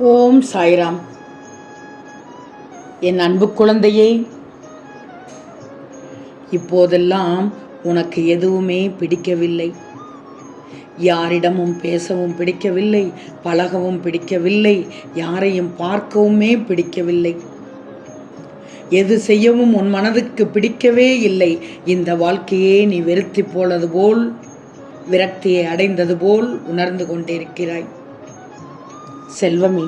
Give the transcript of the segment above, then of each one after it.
ஓம் சாய்ராம். என் அன்பு குழந்தையே இப்போதெல்லாம் உனக்கு எதுவுமே பிடிக்கவில்லை. யாரிடமும் பேசவும் பிடிக்கவில்லை பழகவும் பிடிக்கவில்லை யாரையும் பார்க்கவுமே பிடிக்கவில்லை. எது செய்யவும் உன் மனதுக்கு பிடிக்கவே இல்லை. இந்த வாழ்க்கையே நீ வெறுத்தி போனது போல் விரக்தியை அடைந்தது போல் உணர்ந்து கொண்டிருக்கிறாய். செல்வமே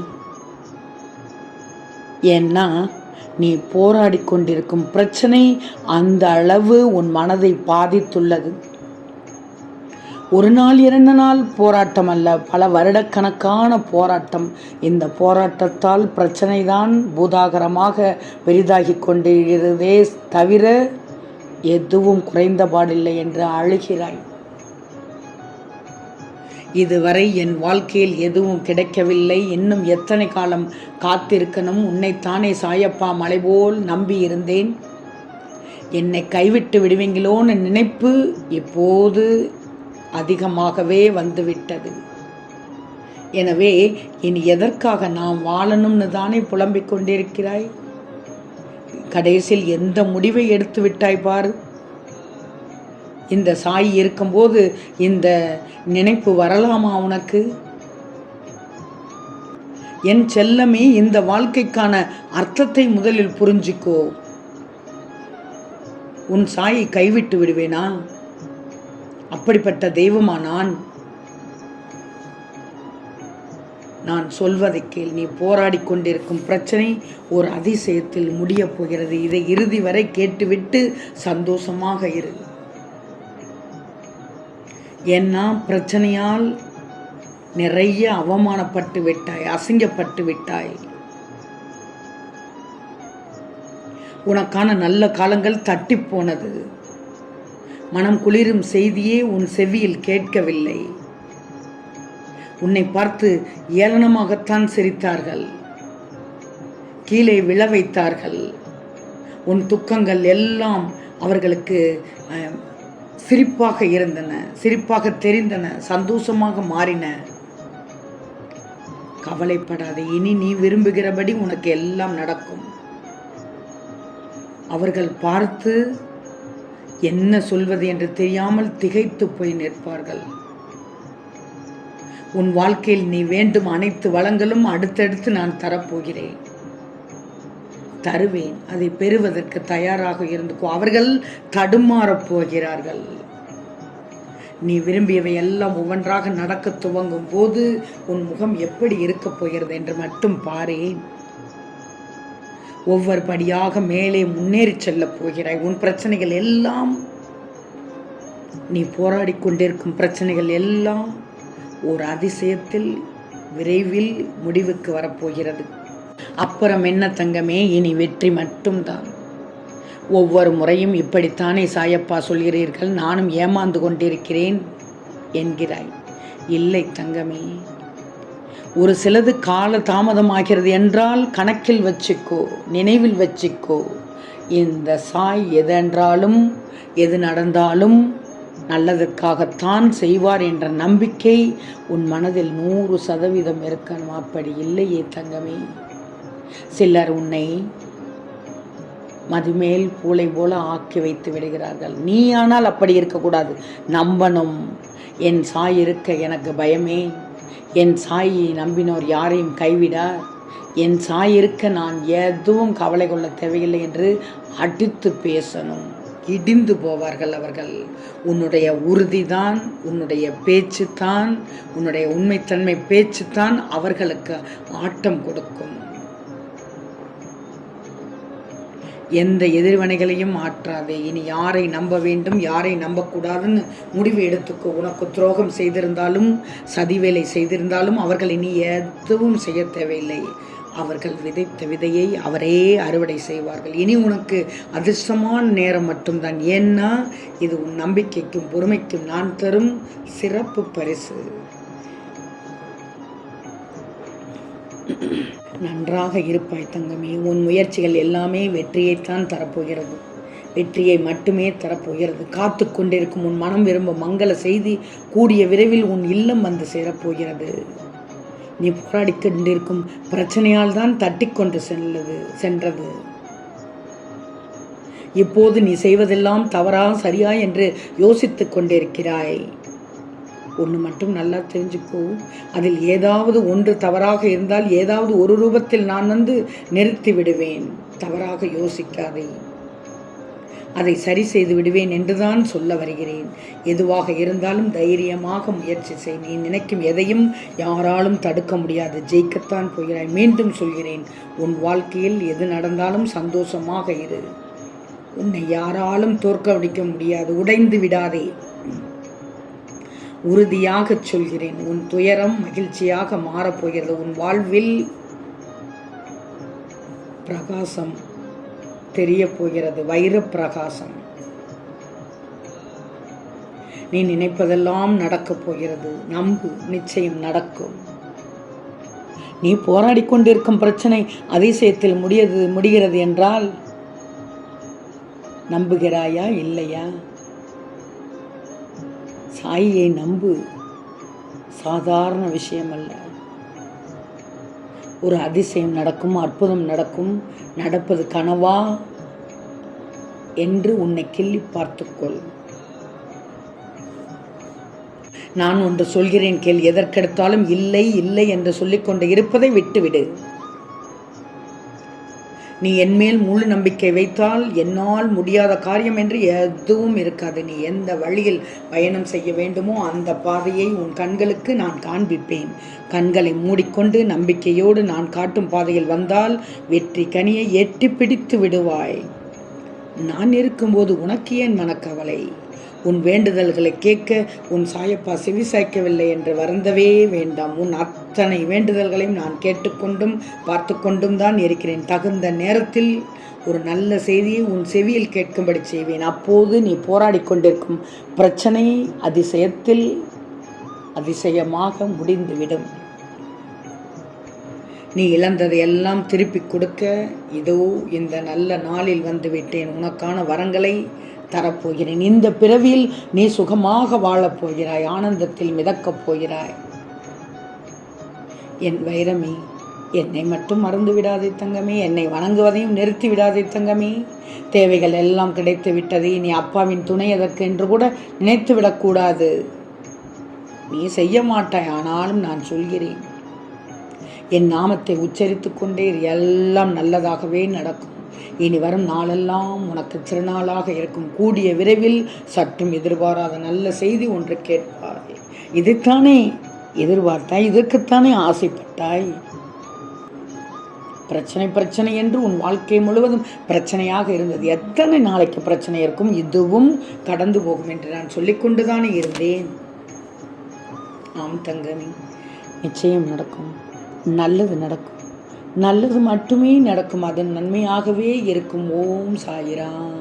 ஏன்னா நீ போராடி கொண்டிருக்கும் பிரச்சனை அந்த அளவு உன் மனதை பாதித்துள்ளது. ஒரு நாள் இரண்டு நாள் போராட்டம் அல்ல பல வருடக்கணக்கான போராட்டம். இந்த போராட்டத்தால் பிரச்சனை தான் பூதாகரமாக பெரிதாகி கொண்டிருக்கிறதே தவிர எதுவும் குறைந்தபாடில்லை என்று அழுகிறாய். இதுவரை என் வாழ்க்கையில் எதுவும் கிடைக்கவில்லை. இன்னும் எத்தனை காலம் காத்திருக்கணும்? உன்னைத்தானே சாயப்பா மலை போல் நம்பி இருந்தேன் என்னை கைவிட்டு விடுவீங்களோன்னு நினைப்பு இப்போது அதிகமாகவே வந்துவிட்டது. எனவே இனி எதற்காக நாம் வாழணும்னு தானே புலம்பிக் கொண்டிருக்கிறாய்? கடைசியில் எந்த முடிவை எடுத்து விட்டாய் பாரு. இந்த சாய் இருக்கும்போது இந்த நினைப்பு வரலாமா உனக்கு? என் செல்லமே இந்த வாழ்க்கைக்கான அர்த்தத்தை முதலில் புரிஞ்சிக்கோ. உன் சாயை கைவிட்டு விடுவேனா? அப்படிப்பட்ட தெய்வமா நான்? நான் சொல்வதை கேள். நீ போராடி கொண்டிருக்கும் பிரச்சனை ஒரு அதிசயத்தில் முடியப் போகிறது. இதை இறுதி வரை கேட்டுவிட்டு சந்தோஷமாக இரு. ஏன்னா பிரச்சனையால் நிறைய அவமானப்பட்டு விட்டாய் அசிங்கப்பட்டு விட்டாய். உனக்கான நல்ல காலங்கள் தட்டி போனது. மனம் குளிரும் செய்தியே உன் செவியில் கேட்கவில்லை. உன்னை பார்த்து ஏளனமாகத்தான் சிரித்தார்கள். கீழே விழ வைத்தார்கள். உன் துக்கங்கள் எல்லாம் அவர்களுக்கு சிரிப்பாக இருந்தன சிரிப்பாக தெரிந்தன சந்தோஷமாக மாறின. கவலைப்படாதே இனி நீ விரும்புகிறபடி உனக்கு எல்லாம் நடக்கும். அவர்கள் பார்த்து என்ன சொல்வது என்று தெரியாமல் திகைத்து போய் நிற்பார்கள். உன் வாழ்க்கையில் நீ வேண்டும் அனைத்து வளங்களும் அடுத்தடுத்து நான் தரப்போகிறேன். தருவேன். அதை பெறுவதற்கு தயாராக இருந்துக்கோ. அவர்கள் தடுமாறப் போகிறார்கள். நீ விரும்பியவை எல்லாம் ஒவ்வொன்றாக நடக்க துவங்கும் போது உன் முகம் எப்படி இருக்கப் போகிறது என்று மட்டும் பாரேன். ஒவ்வொரு படியாக மேலே முன்னேறி செல்லப் போகிறாய். உன் பிரச்சனைகள் எல்லாம் நீ போராடி கொண்டிருக்கும் பிரச்சனைகள் எல்லாம் ஒரு அதிசயத்தில் விரைவில் முடிவுக்கு வரப்போகிறது அப்புறம் என்ன தங்கமே இனி வெற்றி மட்டும்தான். ஒவ்வொரு முறையும் இப்படித்தானே சாயப்பா சொல்கிறீர்கள் நானும் ஏமாந்து கொண்டிருக்கிறேன் என்கிறாய். இல்லை தங்கமே ஒரு சிலது கால தாமதமாகிறது என்றால் கணக்கில் வச்சுக்கோ நினைவில் வச்சுக்கோ. இந்த சாய் எதென்றாலும் எது நடந்தாலும் நல்லதற்காகத்தான் செய்வார் என்ற நம்பிக்கை உன் மனதில் நூறு சதவீதம் இருக்கணும். அப்படி இல்லையே தங்கமே. சிலர் உன்னை மதுமேல் பூளை போல ஆக்கி வைத்து விடுகிறார்கள். நீ ஆனால் அப்படி இருக்கக்கூடாது. நம்பணும். என் சாய் இருக்க எனக்கு பயமே. என் சாயை நம்பினோர் யாரையும் கைவிடார் என் சாய் இருக்க நான் எதுவும் கவலை கொள்ள தேவையில்லை என்று அடித்து பேசணும். இடிந்து போவார்கள் அவர்கள். உன்னுடைய உறுதிதான் உன்னுடைய பேச்சு தான் உன்னுடைய உண்மைத்தன்மை பேச்சு தான் அவர்களுக்கு ஆட்டம் கொடுக்கும். எந்த எதிர்வினைகளையும் மாற்றாதே. இனி யாரை நம்ப வேண்டும் யாரை நம்பக்கூடாதுன்னு முடிவு எடுத்துக்கோ. உனக்கு துரோகம் செய்திருந்தாலும் சதி வேலை செய்திருந்தாலும் அவர்கள் இனி எதுவும் செய்ய தேவையில்லை. அவர்கள் விதைத்த விதையை அவரே அறுவடை செய்வார்கள். இனி உனக்கு அதிர்ஷ்டமான நேரம் மட்டும்தான். ஏன்னா இது உன் நம்பிக்கைக்கும் பொறுமைக்கும் நான் தரும் சிறப்பு பரிசு. நன்றாக இருப்பாய் தங்கமே. உன் முயற்சிகள் எல்லாமே வெற்றியைத்தான் தரப்போகிறது. வெற்றியை மட்டுமே தரப்போகிறது. காத்து கொண்டிருக்கும் உன் மனம் விரும்பும் மங்கள செய்தி கூடிய விரைவில் உன் இல்லம் வந்து சேரப்போகிறது. நீ போராடி கொண்டிருக்கும் பிரச்சனையால் தான் தட்டி கொண்டு செல்லது சென்றது. இப்போது நீ செய்வதெல்லாம் தவறா சரியா என்று யோசித்துக் கொண்டிருக்கிறாய். ஒன்று மட்டும் நல்லா தெரிஞ்சுக்கோ. அதில் ஏதாவது ஒன்று தவறாக இருந்தால் ஏதாவது ஒரு ரூபத்தில் நான் வந்து நிறுத்தி விடுவேன். தவறாக யோசிக்காதே. அதை சரி செய்து விடுவேன் என்றுதான் சொல்ல வருகிறேன். எதுவாக இருந்தாலும் தைரியமாக முயற்சி செய். நீ நினைக்கும் எதையும் யாராலும் தடுக்க முடியாது. ஜெயிக்கத்தான் போகிறாய். மீண்டும் சொல்கிறேன் உன் வாழ்க்கையில் எது நடந்தாலும் சந்தோஷமாக இரு. உன்னை யாராலும் தோற்கடிக்க முடியாது. உடைந்து விடாதே. உறுதியாகச் சொல்கிறேன். உன் துயரம் மகிழ்ச்சியாக மாறப்போகிறது உன் வாழ்வில் பிரகாசம் தெரிய போகிறது. வைர பிரகாசம். நீ நினைப்பதெல்லாம் நடக்கப் போகிறது. நம்பு நிச்சயம் நடக்கும். நீ போராடி கொண்டிருக்கும் பிரச்சனை அதிசயத்தில் முடியது முடிகிறது என்றால் நம்புகிறாயா இல்லையா? சாயியை நம்பு. சாதாரண விஷயம் அல்ல ஒரு அதிசயம் நடக்கும் அற்புதம் நடக்கும் நடப்பது கனவா என்று உன்னை கிள்ளி பார்த்துக்கொள் நான் ஒன்று சொல்கிறேன் கேள் எதற்கெடுத்தாலும் இல்லை இல்லை என்று சொல்லிக்கொண்டு இருப்பதை விட்டுவிடு. நீ என்மேல் முழு நம்பிக்கை வைத்தால் என்னால் முடியாத காரியம் என்று எதுவும் இருக்காது. நீ எந்த வழியில் பயணம் செய்ய வேண்டுமோ அந்த பாதையை உன் கண்களுக்கு நான் காண்பிப்பேன். கண்களை மூடிக்கொண்டு நம்பிக்கையோடு நான் காட்டும் பாதையில் வந்தால் வெற்றி கனியை எட்டி பிடித்து விடுவாய். நான் இருக்கும்போது உனக்கு ஏன் மனக்கவலை? உன் வேண்டுதல்களை கேட்க உன் சாயப்பா செவி சாய்க்கவில்லை என்று வருந்தவே வேண்டாம். உன் அத்தனை வேண்டுதல்களையும் நான் கேட்டுக்கொண்டும் பார்த்து கொண்டும் தான் இருக்கிறேன். தகுந்த நேரத்தில் ஒரு நல்ல செய்தியை உன் செவியில் கேட்கும்படி செய்வேன். அப்போது நீ போராடி கொண்டிருக்கும் பிரச்சனை அதிசயத்தில் அதிசயமாக முடிந்துவிடும். நீ இழந்ததை எல்லாம் திருப்பி கொடுக்க இதோ இந்த நல்ல நாளில் வந்துவிட்டேன். உனக்கான வரங்களை தரப்போகிறேன். இந்த பிறவியில் நீ சுகமாக வாழப் போகிறாய் ஆனந்தத்தில் மிதக்கப் போகிறாய். என் வைரமே என்னை மட்டும் மறந்து விடாதே தங்கமே என்னை வணங்குவதையும் நிறுத்தி விடாதே தங்கமே. தேவைகள் எல்லாம் கிடைத்து விட்டது நீ அப்பாவின் துணை எதற்கு என்று கூட நினைத்து விடக்கூடாது. நீ செய்ய மாட்டாய் ஆனாலும் நான் சொல்கிறேன். என் நாமத்தை உச்சரித்து கொண்டே எல்லாம் நல்லதாகவே நடக்கும். இனி வரும் நாளெல்லாம் உனக்கு திருநாளாக இருக்கும். கூடிய விரைவில் சற்றும் எதிர்பாராத நல்ல செய்தி ஒன்று கேட்பாய். இதைத்தானே எதிர்பார்த்தாய்? இதற்குத்தானே ஆசைப்பட்டாய்? பிரச்சனை பிரச்சனை என்று உன் வாழ்க்கை முழுவதும் பிரச்சனையாக இருந்தது. எத்தனை நாளைக்கு பிரச்சனை இருக்கும்? இதுவும் கடந்து போகும் என்று நான் சொல்லிக்கொண்டுதானே இருந்தேன். ஆம் தங்கமி நிச்சயம் நடக்கும். நல்லது நடக்கும். நல்லது மட்டுமே நடக்கும் அதன் நன்மையாகவே இருக்கும். ஓம் சாயிராம்.